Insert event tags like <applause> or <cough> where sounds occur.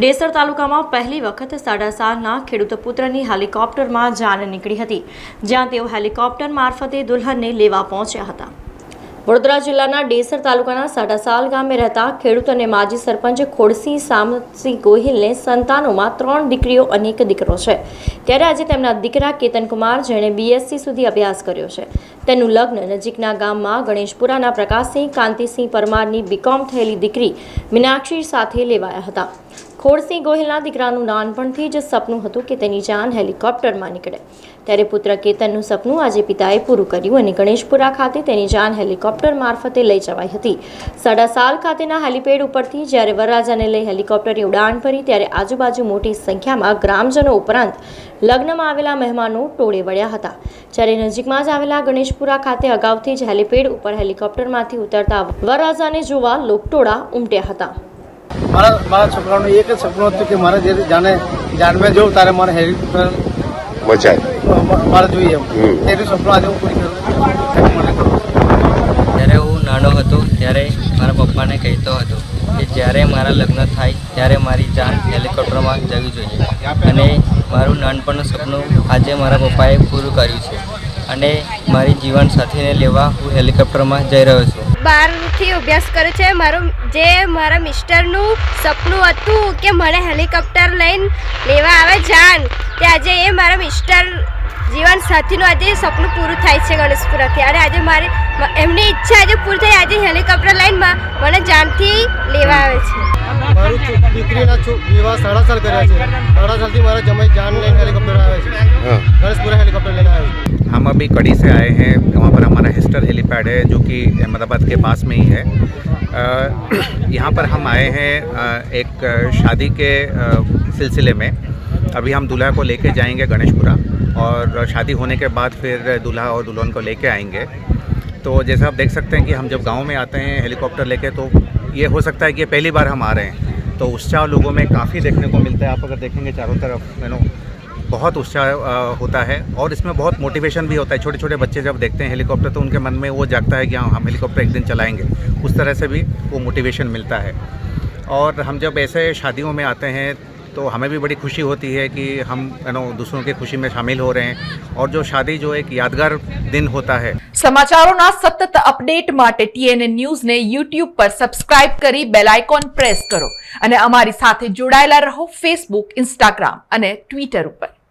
ડેસર તાલુકામાં પહેલી વખત સાડા સાલના ખેડૂત પુત્રની હેલિકોપ્ટરમાં જાન નીકળી હતી, જ્યાં તેઓ હેલિકોપ્ટર મારફતે દુલ્હનને લેવા પહોંચ્યા હતા. વડોદરા જિલ્લાના ડેસર તાલુકાના સાડાસાલ ગામે રહેતા ખેડૂત અને માજી સરપંચ ખોડસિંહ સામસિંહ ગોહિલને સંતાનોમાં ત્રણ દીકરીઓ અને એક દીકરો છે. ત્યારે આજે તેમના દીકરા કેતનકુમાર, જેણે બીએસસી સુધી અભ્યાસ કર્યો છે. તેનું લગ્ન નજીકના ગામમાં ગણેશપુરાના પ્રકાશસિંહ, કાંતિસિંહ પરમારની બીકોમ થયેલી દીકરી મીનાક્ષી સાથે લેવાયા હતા. ખોડસિંહ ગોહિલના દીકરાનું નાનપણથી જ સપનું હતું કે તેની જાન હેલિકોપ્ટરમાં નીકળે. ત્યારે પુત્ર કેતનનું સપનું આજે પિતાએ પૂરું કર્યું અને ગણેશપુરા ખાતે તેની જાન હેલિકોપ્ટર મારફતે લઈ જવાઈ હતી. સાડા સાલ ખાતેના હેલિપેડ ઉપરથી જ્યારે વરરાજાને લઈ હેલિકોપ્ટરની ઉડાન ભરી, ત્યારે આજુબાજુ મોટી સંખ્યામાં ગ્રામજનો ઉપરાંત લગ્નમાં આવેલા મહેમાનો ટોળે વળ્યા હતા. જ્યારે નજીકમાં જ આવેલા ગણેશપુરા ખાતે અગાઉથી જ હેલિપેડ ઉપર હેલિકોપ્ટરમાંથી ઉતરતા વરરાજાને જોવા લોકટોળા ઉમટ્યા હતા. મારા મારા છોકરાનું એક જ સપનું હતું કે મારે જે જાણે જાણમાં જવું તારે મારે હેલિકોપ્ટર બચાય. મારે જોઈએ એમ. એનું સપનું આજે હું પૂરી કરું મને કરું જ્યારે હું નાનો હતો ત્યારે મારા પપ્પાને કહેતો હતો કે જ્યારે મારા લગ્ન થાય ત્યારે મારી જાન હેલિકોપ્ટરમાં જવી જોઈએ. અને મારું નાનપણનું સપનું આજે મારા પપ્પાએ પૂરું કર્યું છે. અને મારી જીવન સાથીને લેવા હું હેલિકોપ્ટરમાં જઈ રહ્યો છું. બારથી અભ્યાસ કર્યો છે. મારું જે મારા મિસ્ટરનું સપનું હતું કે મને હેલિકોપ્ટર લઈને લેવા આવે જાન, તે આજે એ મારા મિસ્ટર જીવન સાથીનું આજે સપનું પૂરું થાય છે ગણેશપુરાથી અને આજે મારી એમની ઈચ્છા આજે પૂરી થઈ. આજે હેલિકોપ્ટર લાઈનમાં મને જાનથી લેવા આવે છે. મારું દીકરીના વિવાહ સાડા સાલ કર્યા છે. સાડા સાલથી મારા જમાઈ જાન લઈને હેલિકોપ્ટર अभी कड़ी से आए हैं। वहाँ पर हमारा हेस्टर हेलीपैड है, जो कि अहमदाबाद के पास में ही है। <clears throat> यहाँ पर हम आए हैं एक शादी के सिलसिले में। अभी हम दूल्हा को लेके जाएँगे गणेशपुरा और शादी होने के बाद फिर दूल्हा और दुल्हन को लेके आएँगे। तो जैसे आप देख सकते हैं कि हम जब गाँव में आते हैं हेलीकॉप्टर लेके तो ये हो सकता है कि पहली बार हम आ रहे हैं। तो उत्साह लोगों में काफ़ी देखने को मिलता है। आप अगर देखेंगे चारों तरफ़ यू नो बहुत उत्साह अ, होता है और इसमें बहुत मोटिवेशन भी होता है छोटे छोटे बच्चे जब देखते हैं हेलीकॉप्टर तो उनके मन में वो जागता है कि हाँ हम हेलीकॉप्टर एक दिन चलाएंगे उस तरह से भी वो मोटिवेशन मिलता है और हम जब ऐसे शादियों में आते हैं तो हमें भी बड़ी खुशी होती है कि हम यू नो दूसरों की खुशी में शामिल हो रहे हैं और जो शादी जो एक यादगार दिन होता है સમાચારોના સતત અપડેટ માટે ટીએનએ ન્યૂઝને યુટ્યુબ પર સબસ્ક્રાઇબ કરી બેલ આઇકોન પ્રેસ કરો અને અમારી સાથે જોડાયેલા રહો ફેસબુક ઇન્સ્ટાગ્રામ અને ટ્વિટર ઉપર